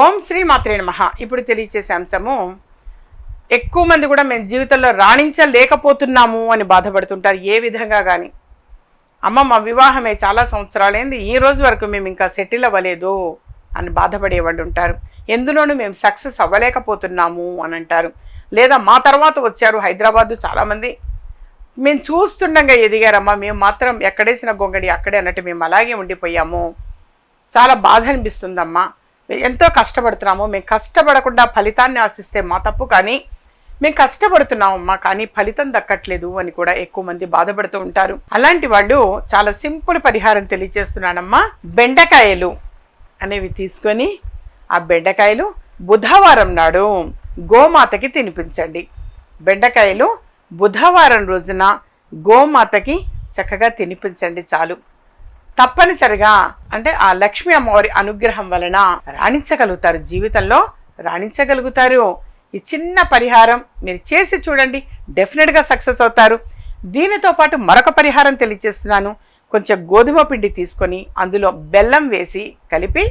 ఓం శ్రీ మాత్రే నమ. ఇప్పుడు తెలియచేసే అంశము ఎక్కువ మంది కూడా మేము జీవితంలో రాణించలేకపోతున్నాము అని బాధపడుతుంటారు ఏ విధంగా కానీ అమ్మ మా వివాహమే చాలా సంవత్సరాలైంది ఈ రోజు వరకు మేము ఇంకా సెటిల్ అవ్వలేదు అని బాధపడేవాళ్ళు ఉంటారు. ఎందులోనూ మేము సక్సెస్ అవ్వలేకపోతున్నాము అని అంటారు. లేదా మా తర్వాత వచ్చారు హైదరాబాదు చాలామంది మేము చూస్తుండగా ఎదిగారమ్మా మేము మాత్రం ఎక్కడేసిన గొంగడి అక్కడే అన్నట్టు మేము అలాగే ఉండిపోయాము. చాలా బాధ అనిపిస్తుందమ్మా. ఎంతో కష్టపడుతున్నాము మేము కష్టపడకుండా ఫలితాన్ని ఆశిస్తే మా తప్పు కానీ మేము కష్టపడుతున్నామమ్మా కానీ ఫలితం దక్కట్లేదు అని కూడా ఎక్కువ మంది బాధపడుతూ ఉంటారు. అలాంటి వాళ్ళు చాలా సింపుల్ పరిహారం తెలియజేస్తున్నానమ్మా. బెండకాయలు అనేవి తీసుకొని ఆ బెండకాయలు బుధవారం నాడు గోమాతకి తినిపించండి. బెండకాయలు బుధవారం రోజున గోమాతకి చక్కగా తినిపించండి చాలు. తప్పనిసరిగా అంటే ఆ లక్ష్మీ అమ్మవారి అనుగ్రహం వలన రాణించగలుగుతారు జీవితంలో రాణించగలుగుతారు. ఈ చిన్న పరిహారం మీరు చేసి చూడండి డెఫినెట్గా సక్సెస్ అవుతారు. దీనితో పాటు మరొక పరిహారం తెలియజేస్తున్నాను. కొంచెం గోధుమ పిండి తీసుకొని అందులో బెల్లం వేసి కలిపి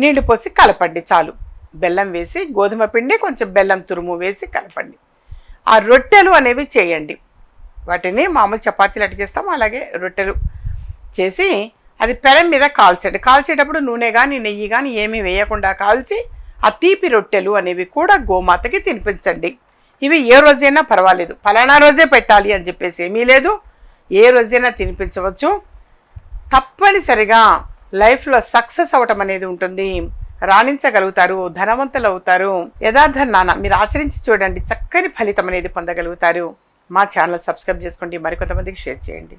నీళ్ళు పోసి కలపండి చాలు. బెల్లం వేసి గోధుమ పిండి కొంచెం బెల్లం తురుము వేసి కలపండి. ఆ రొట్టెలు అనేవి చేయండి. వాటిని మామూలు చపాతీలు అట్టు చేస్తాం అలాగే రొట్టెలు చేసి అది పెరం మీద కాల్చండి. కాల్చేటప్పుడు నూనె కానీ నెయ్యి కానీ ఏమీ వేయకుండా కాల్చి ఆ తీపి రొట్టెలు అనేవి కూడా గోమాతకి తినిపించండి. ఇవి ఏ రోజైనా పర్వాలేదు. ఫలానా రోజే పెట్టాలి అని చెప్పేసి ఏమీ లేదు. ఏ రోజైనా తినిపించవచ్చు. తప్పనిసరిగా లైఫ్లో సక్సెస్ అవ్వటం అనేది ఉంటుంది. రాణించగలుగుతారు ధనవంతులు అవుతారు యథార్థ నాన్న మీరు ఆచరించి చూడండి. చక్కని ఫలితం అనేది పొందగలుగుతారు. మా ఛానల్ సబ్స్క్రైబ్ చేసుకోండి. మరికొంతమందికి షేర్ చేయండి.